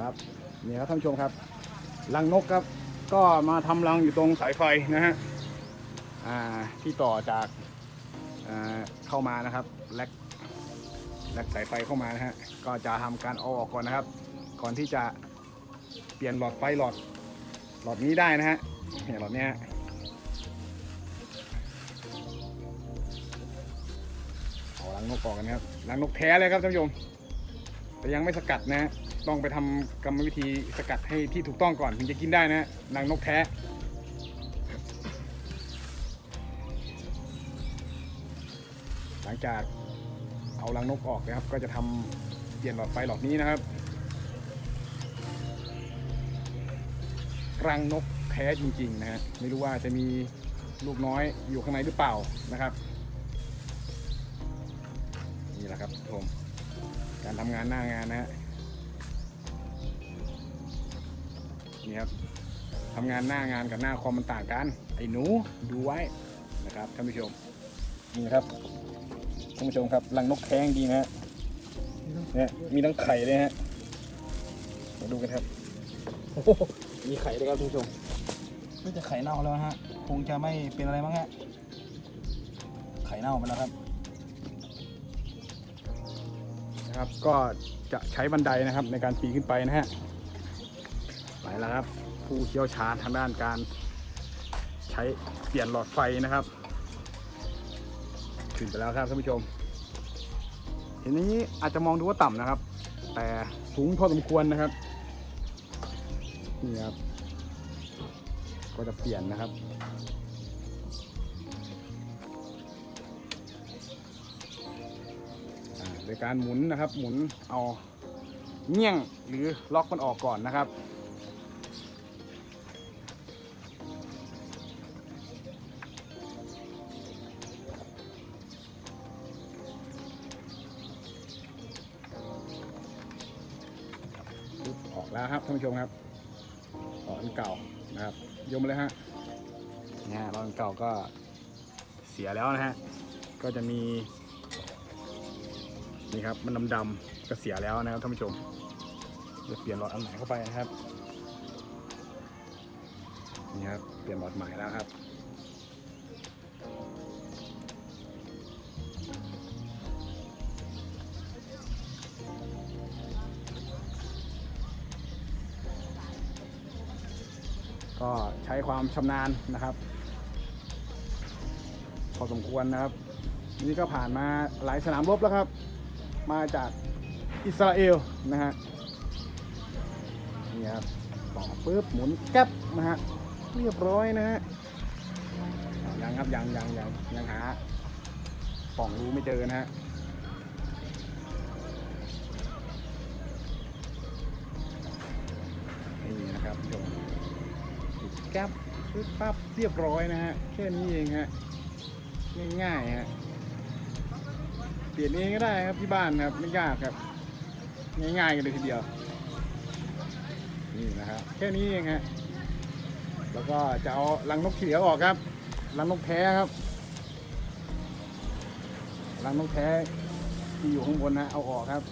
ครับนี่ครับท่านผู้ชมครับรังนกครับ ก็มาทำรังอยู่ตรงสายไฟนะฮะอ่าที่ต่อจากอ่าเข้ามานะครับแลกแลกสายไฟเข้ามานะฮะก็จะทำการเอาออกก่อนนะครับ ก่อนที่จะเปลี่ยนหลอดไฟหลอดหลอดนี้ได้นะฮะเนี่ยหลอดเนี้ยเอารังนกออกกันนะครับรังนกแท้เลยครับท่านผู้ชมแต่ยังไม่สกัดนะฮะ ต้องไปทำกรรมวิธีสกัดให้ที่ถูกต้องก่อนถึงจะกินได้นะฮะรังนกแท้ หลังจากเอารังนกออกนะครับ ก็จะทำเปลี่ยนหลอดไฟหลอดนี้นะครับ รังนกแท้จริงๆนะฮะไม่รู้ว่าจะมีลูกน้อยอยู่ข้างในหรือเปล่านะครับ นี่แหละครับผมการทำงานหน้างานนะฮะ นี่ครับทำงานหน้างานกับหน้าคอมมันต่างกัน ไอ้หนูดูไว้นะครับท่านผู้ชมนี่ครับท่านผู้ชมครับรังนกแข้งดีนะฮะเนี่ยมีทั้งไข่เลยฮะมาดูกันครับโอ้โหมีไข่ด้วยครับท่านผู้ชมก็จะไข่เน่าแล้วฮะคงจะไม่เป็นอะไรมั้งฮะไข่เน่าไปแล้วครับนะครับก็จะใช้บันไดนะครับในการปีนขึ้นไปนะฮะ แล้วครับ ผู้เชี่ยวชาญทางด้านการ ใช้เปลี่ยนหลอดไฟนะครับ ขึ้นไปแล้วครับท่านผู้ชมทีนี้อาจจะมองดูว่าต่ำนะครับ แต่สูงพอสมควรนะครับนี่ครับ ก็จะเปลี่ยนนะครับโดยการหมุนนะครับ หมุนเอาเงี้ยงหรือล็อกมันออกก่อนนะครับ แล้วครับท่านผู้ชมครับหลอดอันเก่านะครับโยมเลยฮะเนี่ยหลอดอันเก่าก็เสียแล้วนะฮะก็จะมีนี่ครับมันดำๆก็เสียแล้วนะครับท่านผู้ชมจะเปลี่ยนหลอดอันใหม่เข้าไปนะครับนี่ครับเปลี่ยนหลอดใหม่แล้วครับ ก็ใช้ความชำนาญนะครับ พอสมควรนะครับ นี่ก็ผ่านมาหลายสนามรบแล้วครับ มาจากอิสราเอลนะฮะนี่ครับต่อปุ๊บหมุนแก๊ปนะฮะเรียบร้อยนะฮะยังครับยังยังยังยังหาป่องรูไม่เจอนะฮะนี่นะครับผู้ชม แก๊ปปึ๊บปั๊บเรียบร้อยนะฮะแค่นี้เองฮะง่ายๆฮะเปลี่ยนเองก็ได้ครับที่บ้านครับไม่ยากครับ ง่ายๆกันเลยทีเดียวนี่นะครับแค่นี้เองฮะแล้วก็จะเอารังนกเขียวออกครับรังนกแท้ครับรังนกแท้ที่อยู่ข้างบนนะเอาออกครับ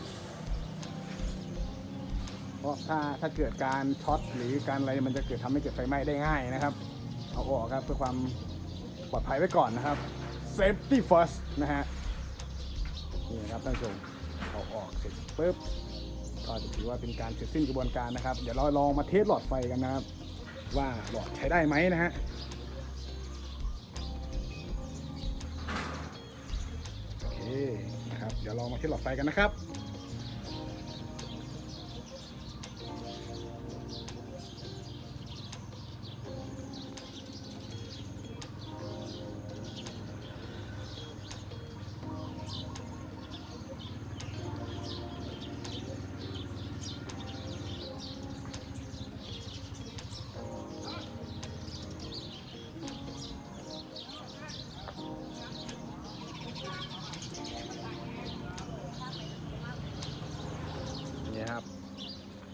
ราะถ้าถ้าเกิดการช็อตหรือการอะไรมันจะเกิดทำให้เกิดไฟไหม้ได้ง่ายนะครับ เอาออกครับเพื่อความปลอดภัยไว้ก่อนนะครับ safety first นะฮะนี่นะครับท่านผู้ชมเอาออกเสร็จปุ๊บก็จะถือว่าเป็นการเสร็จสิ้นกระบวนการนะครับ เดี๋ยวเราลองมาเทสหลอดไฟกันนะครับ ว่าหลอดใช้ได้ไหมนะฮะโอเคนะครับเดี๋ยวลองมาเทสหลอดไฟกันนะครับ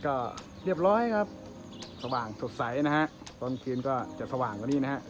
ก็เรียบร้อยครับ สว่างสดใสนะฮะ ตอนคืนก็จะสว่างกว่านี้นะฮะ